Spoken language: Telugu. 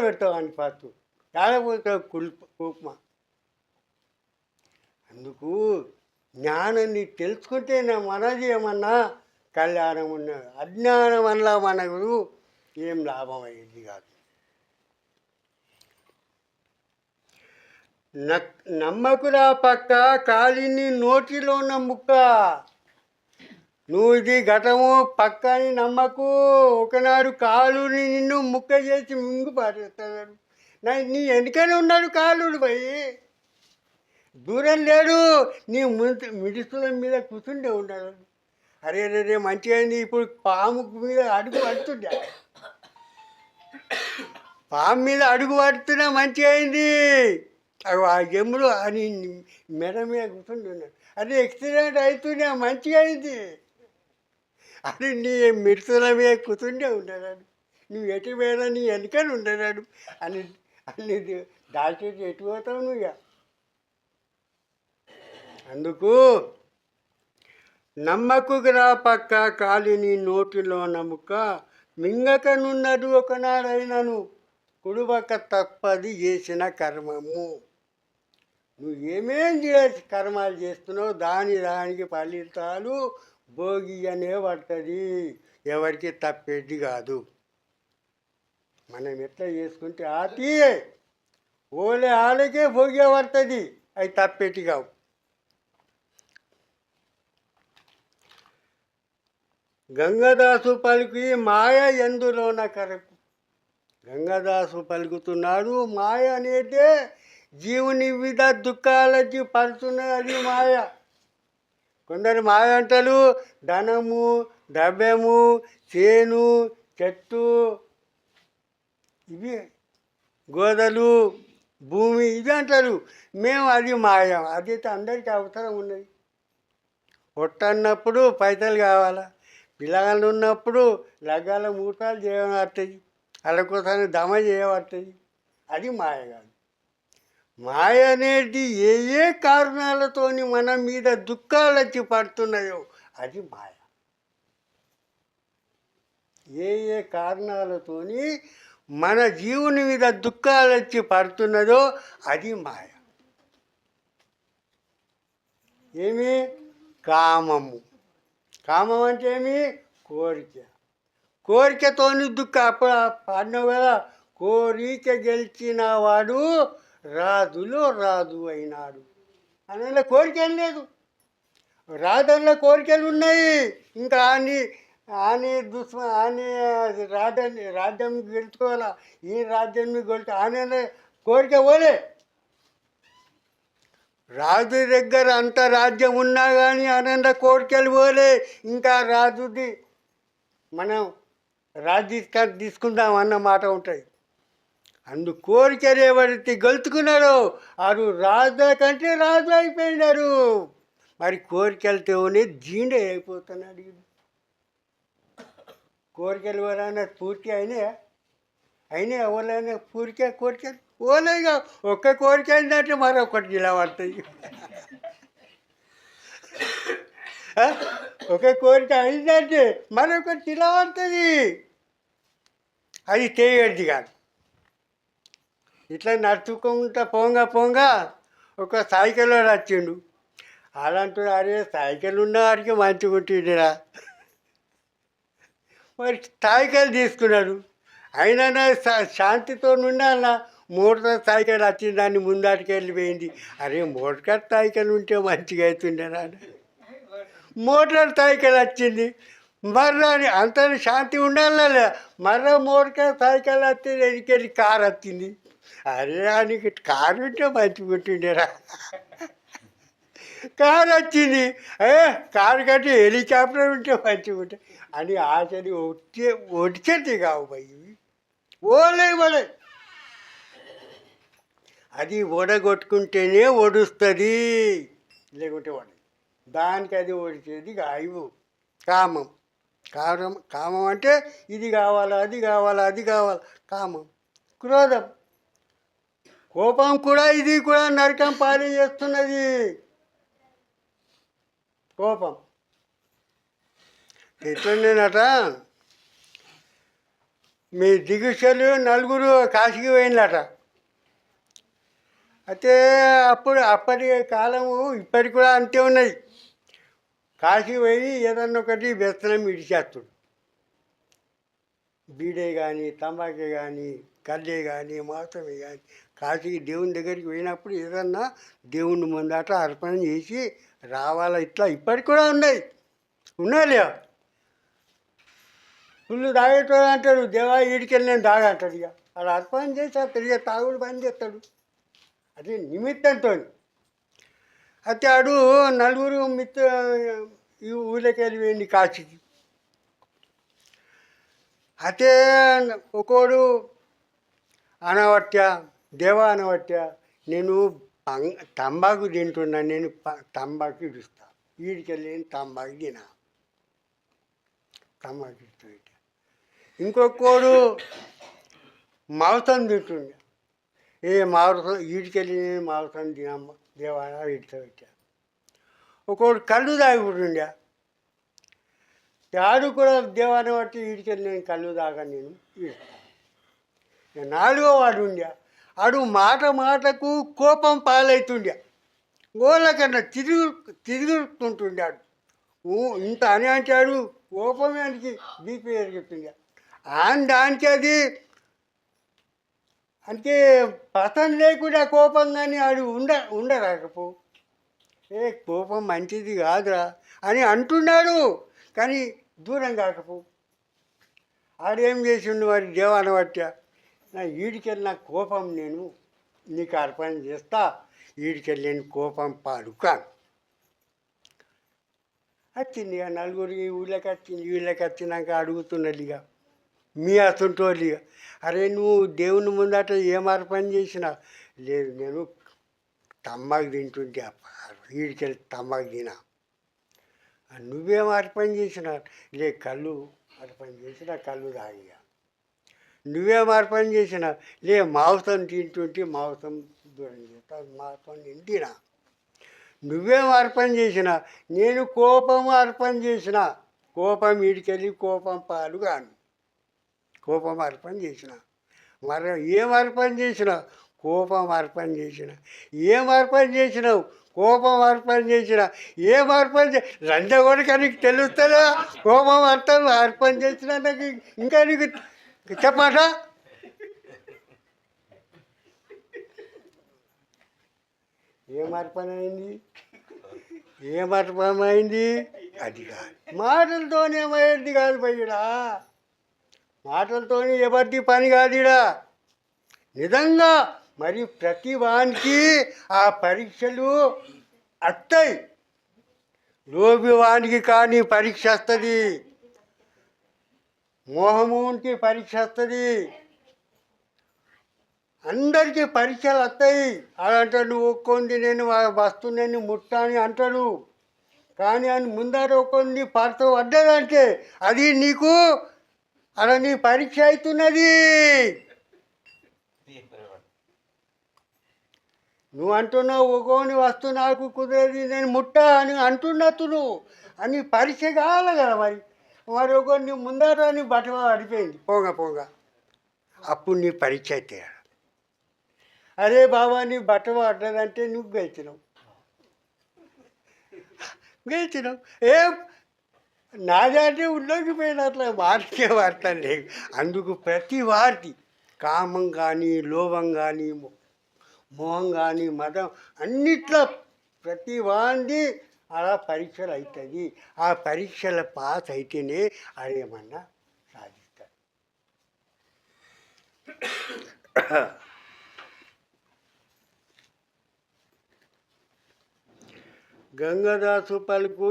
పెడతావు అని ఫస్ట్. ఏడపోతావు కుల్ప కుప్మ అందుకు జ్ఞానాన్ని తెలుసుకుంటే నా మనది ఏమన్నా కళ్యాణం ఉన్నది. అజ్ఞానం వల్ల మనకు ఏం లాభం అయ్యేది కాదు. నక్- నమ్మకురా పక్క? కాలిని నోటిలో ఉన్న ముక్క? నువ్వు ఇది ఘటము పక్కని నమ్మకు. ఒకనాడు కాలుని నిన్ను ముక్క చేసి మింగు పారేస్తాడు. నా నీ వెనుకనే ఉన్నాడు కాలుడు పోయి దూరం లేడు. నీ ముందు మిడిసుల మీద కూర్చుండే ఉన్నాడు. అరే రే రే మంచిగా ఇప్పుడు పాము మీద అడుగు పడుతుండే. పాము మీద అడుగు పడుతున్నా మంచిగా అయింది. ఆ ఎమ్ములు అని మెడ మీద కూర్చుండి ఉన్నాడు అదే ఎక్సిడెంట్ అవుతున్నా మంచిగా అయింది. అని నీ మిత్రులమే మీద కూర్చుండే నువ్వు ఎటు పోయినా నీ వెనుకని ఉండడాడు అని అని దాచేసి ఎటు పోతావు నువ్వు ఇక? అందుకు నమ్మకురా పక్క కాలిని నోటిలో నమ్ముక మింగకనున్నది ఒకనాడైనను. కుడుబక తప్పది చేసిన కర్మము. నువ్వు ఏమేం చేసి కర్మాలు చేస్తున్నావు? దాని దానికి ఫలితాలు భోగి అనే పడుతుంది. ఎవరికి తప్పేది కాదు. మనం ఎట్లా చేసుకుంటే ఆతి ఓలే ఆలకే భోగి పడుతుంది. అవి తప్పేటి కావు. గంగదాసు పలికి మాయ ఎందులోన కరకు గంగదాసు పలుకుతున్నాడు మాయ అనేది జీవుని వివిధ దుఃఖాలకి పడుతున్నది మాయ. కొందరు మాయ ధనము ద్రవ్యము చేను చెట్టు ఇవి గోదలు భూమి ఇవి అంటారు. మేము అది మాయం. అది అందరికీ అవసరం ఉన్నది. పొట్టన్నప్పుడు పైసలు కావాలా? పిల్లగాళ్ళు ఉన్నప్పుడు లగ్గాల మూటాలు చేయబడుతుంది అలకోసారి దమ చేయబడుతుంది అది మాయ కాదు. మాయ అనేది ఏ ఏ కారణాలతోని మన మీద దుఃఖాలు వచ్చి పడుతున్నాయో అది మాయ. ఏ ఏ కారణాలతోని మన జీవుని మీద దుఃఖాలు వచ్చి పడుతున్నదో అది మాయ. ఏమి? కామము. కామం అంటే ఏమి? కోరిక. కోరికతోని దుఃఖ అప్పుడు పాడినావు కదా కోరిక గెలిచిన వాడు రాదులో రాజు అయినాడు. అన్న కోరిక ఏం లేదు. రాదన్న కోరికలు ఉన్నాయి. ఇంకా ఆని ఆని దుష్మ ఆని రాజ్యాన్ని రాజ్యం గెలుచుకోవాలా? ఈ రాజ్యాన్ని గెలుచు ఆనే కోరిక పోలే. రాజు దగ్గర అంత రాజ్యం ఉన్నా కానీ ఆనంద కోరికలు పోలే. ఇంకా రాజుది మనం రాజ్యం తీసుకుందాం అన్న మాట ఉంటుంది. అందు కోరికలు ఎవరైతే గెలుచుకున్నారో వారు రాజుల కంటే రాజులు అయిపోయినారు. మరి కోరికలతోనే జీండే అయిపోతున్నాడు కోరికలు ఎవరైనా పూర్తి అయినాయా? అయినా ఎవరైనా పూరిక కోరికలు? ఓలేగా ఒక్క కోరిక అయిందంటే మరొకటి ఇలా పడుతుంది ఒక కోరిక అయిందంటే మరొకటి నిలబడుతుంది అది చేయగలిది కాదు. ఇట్లా నడుచుకుంటా పోంగా పోంగా ఒక సైకిల్ వచ్చిండు. అలాంటి అరే సైకిల్ ఉన్న వాడికి మంచిగా ఉంటుందిరా మరి సైకిల్ తీసుకున్నాడు. అయినా శాంతితో ఉండాలా మోటార్ సైకిల్ వచ్చింది దాన్ని ముందాటికి వెళ్ళిపోయింది. అరే మోటార్ సైకిల్ ఉంటే మంచిగా అవుతుండేనా మోటార్ సైకిల్ వచ్చింది. మర్రా అంత శాంతి ఉండాలి. మర్రా మోటార్ సైకిల్ వస్తే ఎదికెళ్ళి కార్ వచ్చింది. అరే కారుంటే కారు ఉంటే కారు వచ్చింది. ఏ కారు కట్టి హెలికాప్టర్ ఉంటే మంచిగా ఉంటుంది అని ఆశని ఒట్టి ఒడిచేది కావు పోయి ఓలే పడే అది ఓడగొట్టుకుంటేనే ఒడుస్తుంది లేకుంటే ఓడ దానికి అది ఓడిచేది కాయవు. కామం. కామం కామం అంటే ఇది కావాలా అది కావాలా అది కావాలా. కామం. క్రోధం. కోపం కూడా ఇది కూడా నరకం పాలి చేస్తున్నది. కోపం. ఎట్లనేనట మీ దిగుసలు నలుగురు కాశీకి పోయిందట అయితే అప్పుడు అప్పటి కాలము ఇప్పటికి కూడా అంతే ఉన్నది. కాశీ పోయి ఏదన్నా ఒకటి వ్యసనం ఇడిచేస్తాడు బీడే కానీ తంబాకే కానీ కళ్ళే కానీ మాసమే కానీ కాశీకి దేవుని దగ్గరికి పోయినప్పుడు ఏదన్నా దేవుని ముందట అర్పణ చేసి రావాలా ఇట్లా ఇప్పటికి కూడా ఉన్నాయి. ఉన్నాయా ఫుల్లు తాగేటోడు అంటాడు దేవా ఈడికెళ్ళి నేను తాగంటాడు ఇక. అలా అర్పణ చేసి తిరిగే తాగుడు పని చేస్తాడు. అది నిమిత్తంతో. అయితే ఆడు నలుగురు మిత్ర ఈ ఊళ్ళకి వెళ్ళిపోయింది కాశీకి. అయితే ఒకడు అనవట్య దేవ అనవట్య నేను తంబాకు తింటున్నా నేను ప- తంబాకు ఇడుస్తా వీడికెళ్ళి నేను తంబాకు తినా. తంబాకు ఇడుస్తా ఇంకొకడు మాంసం తింటుండే. ఏ మాంసం వీడికెళ్ళి నేను మాంసం తినమ్మ దేవాన ఇడుతూ పెట్టా. ఒకడు కళ్ళు తాగుతుండే. ఆడు కూడా దేవాన్ని బట్టి వీడికెళ్ళి నేను కళ్ళు తాగా నేను ఇస్తాను నాలుగో వాడు ఉండే. ఆడు మాట మాటకు కోపం పాలవుతుండే గోళ్ళకన్నా తిరుగు తిరుగుతుంటుండాడు ఇంత అని అంటాడు కోపమానికి బీపీ పెరుగుతుండే. ఆన్ దానికి అది అంటే పతన్ లేకుండా కోపం కానీ ఆడు ఉండ ఉండరాకపో. ఏ కోపం మంచిది కాదురా అని అంటున్నాడు కానీ దూరం కాకపో. ఆడేం చేసిండు మరి దేవాన పట్టా? నా ఈడికెళ్ళి నా కోపం నేను నీకు అర్పణ చేస్తా ఈడికెళ్ళి నేను కోపం పాడుకాను. వచ్చింది ఇక నలుగురు ఈ ఊళ్ళకి వచ్చింది వీళ్ళకి వచ్చినాక అడుగుతున్నది ఇక. మీ అసంటోళ్ళు ఇక. అరే నువ్వు దేవుని ముందట ఏం అర్పణ చేసినా? లేదు నేను తమ్మాకు తింటుంటే వీడికెళ్ళి తమ్మాకు తినా. నువ్వేం అర్పణ చేసినా? లే కళ్ళు అర్పణ చేసినా కళ్ళు తాగిగా. నువ్వే మార్పణ చేసినా? లే మాంసం తింటుంటే మాంసం దూరం చేస్తా మార్పణ తింటినా? నువ్వే అర్పణ చేసినా? నేను కోపం అర్పణ చేసిన? కోపం వీడికెళ్ళి కోపం పాలు కాను. కోపం అర్పణ చేసిన? మరి ఏం అర్పణ చేసిన? కోపం అర్పణ చేసిన. ఏం అర్పణ చేసినావు కోపం అర్పణ చేసిన. ఏం అర్పణ చే? కూడా నీకు తెలుస్తుందా? కోపం అర్థం అర్పణ చేసిన నాకు ఇంకా నీకు చెప్పమాట? ఏం అర్పణ అయింది ఏం అర్పణ అయింది అది కాదు. మాటలతోనేమయ్యేది కాదు భయ్యుడా మాటలతోనే ఎవరిది పని కాదుడా? నిజంగా మరి ప్రతి వానికి ఆ పరీక్షలు వస్తాయి లోబి వానికి కానీ పరీక్ష వస్తుంది. మోహమూనికి పరీక్ష వస్తుంది అందరికీ పరీక్షలు వస్తాయి. అలా నువ్వు ఒక్కొంది నేను వస్తున్నాను ముట్టా అని అంటాడు కానీ అని ముందర ఒక్కొంది పడత పడ్డదంటే అది నీకు అలా నీ పరీక్ష అవుతున్నది. నువ్వు అంటున్నావు ఒక్కోని వస్తు నాకు కుదిరేది నేను ముట్టా అని అంటున్నట్టు నువ్వు అని పరీక్ష కావాలి కదా మరి. మరి ఒక నీ ముందర నీ బట్ట పడిపోయింది. పోగా పోగా. అప్పుడు నీ పరీక్ష అయితే అరే బాబా నీ బట్ట పడ్డదంటే నువ్వు గెలిచినావు. గెలిచినావు. ఏం? నాదంటే ఉల్లోకి పోయినట్ల వారికే వార్త లేవు అందుకు ప్రతి వారికి కామం కానీ లోభం కానీ మోహం కానీ మతం అన్నిట్లో ప్రతి వాడిని అలా పరీక్షలు అవుతుంది ఆ పరీక్షల పాస్ అయితేనే అదేమన్నా సాధిస్తారు. గంగదాసు పలుకు